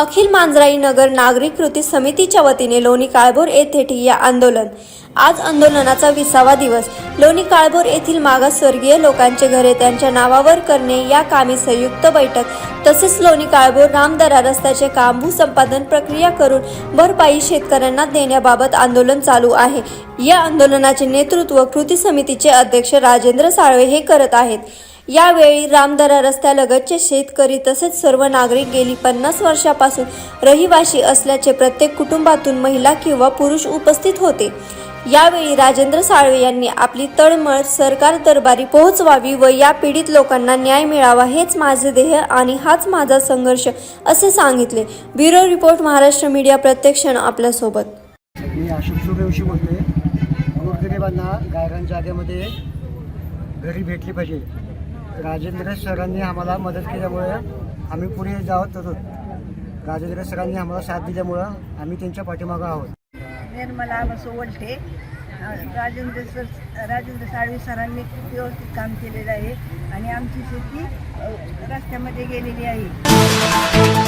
अखिल मांजराई नगर नागरिक कृती समितीच्या वतीने लोणी काळभोर येथे ठिय्या आंदोलन. आज आंदोलनाचा विसावा दिवस. लोणी काळभोर येथील मागासवर्गीय लोकांचे घरे त्यांच्या नावावर करणे या कामी संयुक्त बैठक. तसेच लोणी काळभोर रामदरा रस्त्याचे काम भूसंपादन प्रक्रिया करून भरपाई शेतकऱ्यांना देण्याबाबत आंदोलन चालू आहे. या आंदोलनाचे नेतृत्व कृती समितीचे अध्यक्ष राजेंद्र साळवे हे करत आहेत. यावेळी रामदरा रस्त्यालगतचे शेतकरी तसेच सर्व नागरिक गेली पन्नास वर्षापासून रहिवाशी असल्याचे प्रत्येक कुटुंबातून महिला किंवा पुरुष उपस्थित होते. यावेळी राजेंद्र साळवे यांनी आपली तळमळ सरकार दरबारी पोहोचवावी व या पीडित लोकांना न्याय मिळावा हेच माझे ध्येय आणि हाच माझा संघर्ष असे सांगितले. ब्युरो रिपोर्ट महाराष्ट्र मीडिया प्रत्यक्षण आपल्यासोबत. मी अशोक सूर्यवंशी बोलतोय. गोरगरिबांना गायरान जागेमध्ये घरी भेटली पाहिजे. राजेंद्र सरांनी आम्हाला मदत केल्यामुळं आम्ही पुढे जात होतो राजेंद्र सरांनी आम्हाला साथ दिल्यामुळं आम्ही त्यांच्या पाठीमागं आहोत. निर्मला वसोवलटे राजेंद्र सर राजेंद्र साळवी सरांनी खूप व्यवस्थित काम केलेलं आहे आणि आमची शेती अ, रस्त्यामध्ये गेलेली आहे.